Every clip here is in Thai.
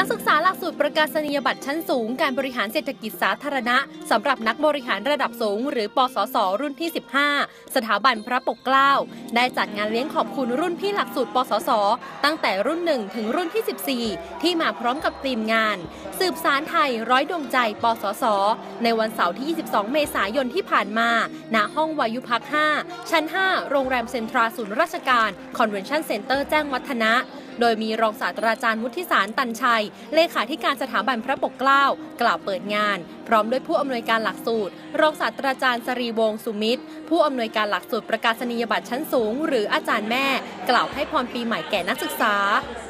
นักศึกษาหลักสูตรประกาศนียบัตรชั้นสูง การบริหารเศรษฐกิจสาธารณะสำหรับนักบริหารระดับสูง หรือปสส รุ่นที่ 15 สถาบันพระปกเกล้า ได้จัดงานเลี้ยงขอบคุณรุ่นพี่หลักสูตรปสส ตั้งแต่รุ่น 1 ถึงรุ่นที่ 14 ที่มาพร้อมกับทีมงาน สืบสารไทยร้อยดวงใจ ปสส ในวันเสาร์ที่ 22 เมษายนที่ผ่านมาณห้องวายุพัก 5 ชั้น 5 โรงแรมเซ็นทราศูนย์ราชการคอนเวนชั่นเซ็นเตอร์แจ้งวัฒนะ โดยมีรองศาสตราจารย์วุฒิสารตันชัย เลขาธิการสถาบันพระปกเกล้า กล่าวเปิดงาน พร้อมด้วยผู้อำนวยการหลักสูตร รองศาสตราจารย์สรีวงศ์สุมิตร ผู้อำนวยการหลักสูตรประกาศนียบัตรชั้นสูง หรืออาจารย์แม่ กล่าวให้พรปีใหม่แก่นักศึกษา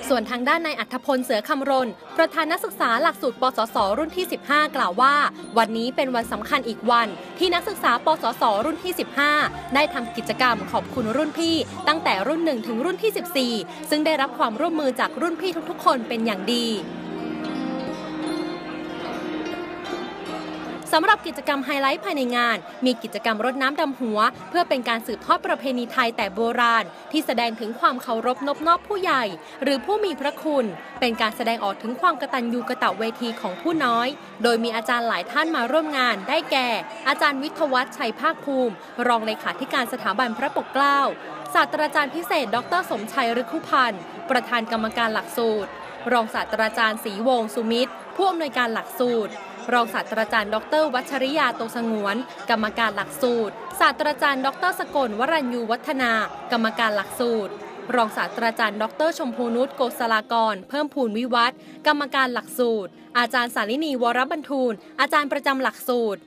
ส่วนทางด้านนายอัธพลเสือคำรณ ประธานนักศึกษาหลักสูตรปสสรุ่นที่ 15 กล่าวว่า วันนี้เป็นวันสำคัญอีกวัน ที่นักศึกษาปสสรุ่นที่ 15 ได้ทำกิจกรรมขอบคุณรุ่นพี่ ตั้งแต่รุ่น 1 ถึงรุ่นที่ 14 ซึ่งได้รับความร่วมมือจากรุ่นพี่ทุกๆ คนเป็นอย่างดี สำหรับกิจกรรมไฮไลท์ภายในงาน มีกิจกรรมรดน้ำดำหัว เพื่อเป็นการสืบทอดประเพณีไทยแต่โบราณ ที่แสดงถึงความเคารพนบนอบผู้ใหญ่ หรือผู้มีพระคุณ เป็นการแสดงออกถึงความกตัญญูกะตะเวทีของผู้น้อย โดยมีอาจารย์หลายท่านมาร่วมงาน ได้แก่ อาจารย์วิทวัฒชัยภาคภูมิ รองเลขาธิการสถาบันพระปกเกล้าศาสตราจารย์พิเศษ ดร สมชัยฤคุพันธ์ประธานกรรมการหลักสูตร รองศาสตราจารย์ศรีวงศ์สุมิตรผู้อำนวยการหลักสูตร รองศาสตราจารย์ ดร วัชริยาโตสงวน กรรมการหลักสูตร ศาสตราจารย์ ดรสกลวรัญยูวัฒนา กรรมการหลักสูตร รองศาสตราจารย์ ดร ชมพูนุชโกศลากร เพิ่มพูนวิวัฒน์กรรมการหลักสูตร อาจารย์สารินีวรบรรทูล อาจารย์ประจำหลักสูตร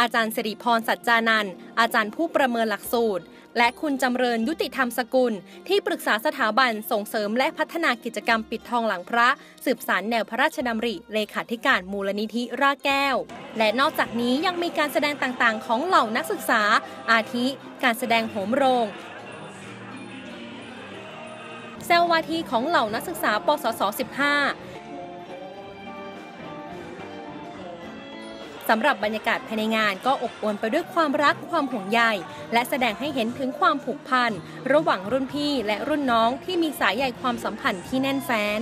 อาจารย์สิริพรสัจจานันท์อาจารย์ผู้ประเมินหลักสูตร และคุณจำเริญยุติธรรมสกุล ที่ปรึกษาสถาบันส่งเสริมและพัฒนากิจกรรมปิดทองหลังพระ สืบสารแนวพระราชดำริเลขาธิการมูลนิธิราแก้ว และนอกจากนี้ยังมีการแสดงต่างๆ ของเหล่านักศึกษา อาทิ การแสดงโหมโรงเซลวาทีของเหล่านักศึกษาปสส15 สำหรับบรรยากาศภายในงานก็อบอวลไปด้วยความรักความห่วงใยและแสดงให้เห็นถึงความผูกพัน ระหว่างรุ่นพี่และรุ่นน้องที่มีสายใยความสัมพันธ์ที่แน่นแฟ้น